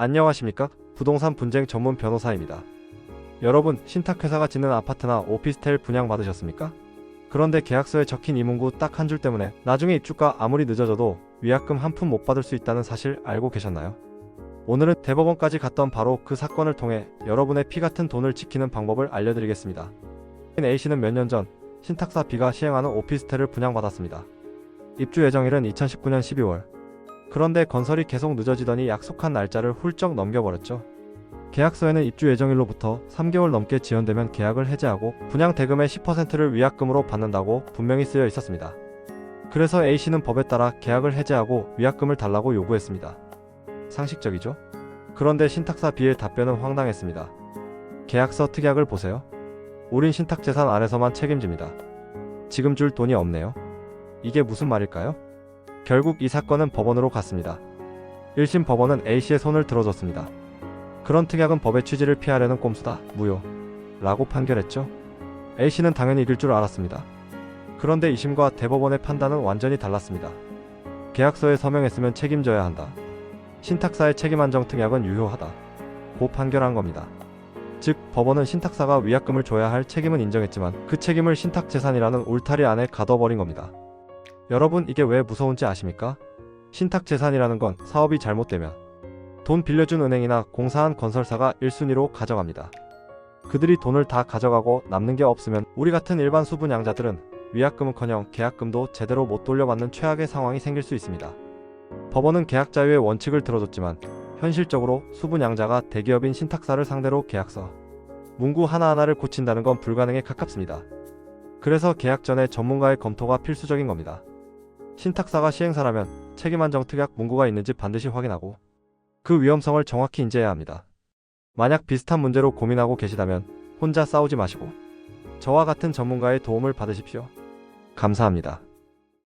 안녕하십니까? 부동산 분쟁 전문 변호사입니다. 여러분, 신탁회사가 짓는 아파트나 오피스텔 분양받으셨습니까? 그런데 계약서에 적힌 이 문구 딱 한 줄 때문에 나중에 입주가 아무리 늦어져도 위약금 한 푼 못 받을 수 있다는 사실 알고 계셨나요? 오늘은 대법원까지 갔던 바로 그 사건을 통해 여러분의 피 같은 돈을 지키는 방법을 알려드리겠습니다. A씨는 몇 년 전 신탁사 B가 시행하는 오피스텔을 분양받았습니다. 입주 예정일은 2019년 12월. 그런데 건설이 계속 늦어지더니 약속한 날짜를 훌쩍 넘겨버렸죠. 계약서에는 입주 예정일로부터 3개월 넘게 지연되면 계약을 해지하고 분양 대금의 10%를 위약금으로 받는다고 분명히 쓰여 있었습니다. 그래서 A씨는 법에 따라 계약을 해지하고 위약금을 달라고 요구했습니다. 상식적이죠? 그런데 신탁사 B의 답변은 황당했습니다. 계약서 특약을 보세요. 우린 신탁재산 안에서만 책임집니다. 지금 줄 돈이 없네요. 이게 무슨 말일까요? 결국 이 사건은 법원으로 갔습니다. 1심 법원은 A씨의 손을 들어줬습니다. 그런 특약은 법의 취지를 피하려는 꼼수다, 무효. 라고 판결했죠. A씨는 당연히 이길 줄 알았습니다. 그런데 2심과 대법원의 판단은 완전히 달랐습니다. 계약서에 서명했으면 책임져야 한다. 신탁사의 책임 안정 특약은 유효하다. 고 판결한 겁니다. 즉, 법원은 신탁사가 위약금을 줘야 할 책임은 인정했지만 그 책임을 신탁재산이라는 울타리 안에 가둬버린 겁니다. 여러분, 이게 왜 무서운지 아십니까? 신탁재산이라는 건 사업이 잘못되면 돈 빌려준 은행이나 공사한 건설사가 1순위로 가져갑니다. 그들이 돈을 다 가져가고 남는 게 없으면 우리 같은 일반 수분양자들은 위약금은커녕 계약금도 제대로 못 돌려받는 최악의 상황이 생길 수 있습니다. 법원은 계약 자유의 원칙을 들어줬지만 현실적으로 수분양자가 대기업인 신탁사를 상대로 계약서, 문구 하나하나를 고친다는 건 불가능에 가깝습니다. 그래서 계약 전에 전문가의 검토가 필수적인 겁니다. 신탁사가 시행사라면 책임 안정 특약 문구가 있는지 반드시 확인하고 그 위험성을 정확히 인지해야 합니다. 만약 비슷한 문제로 고민하고 계시다면 혼자 싸우지 마시고 저와 같은 전문가의 도움을 받으십시오. 감사합니다.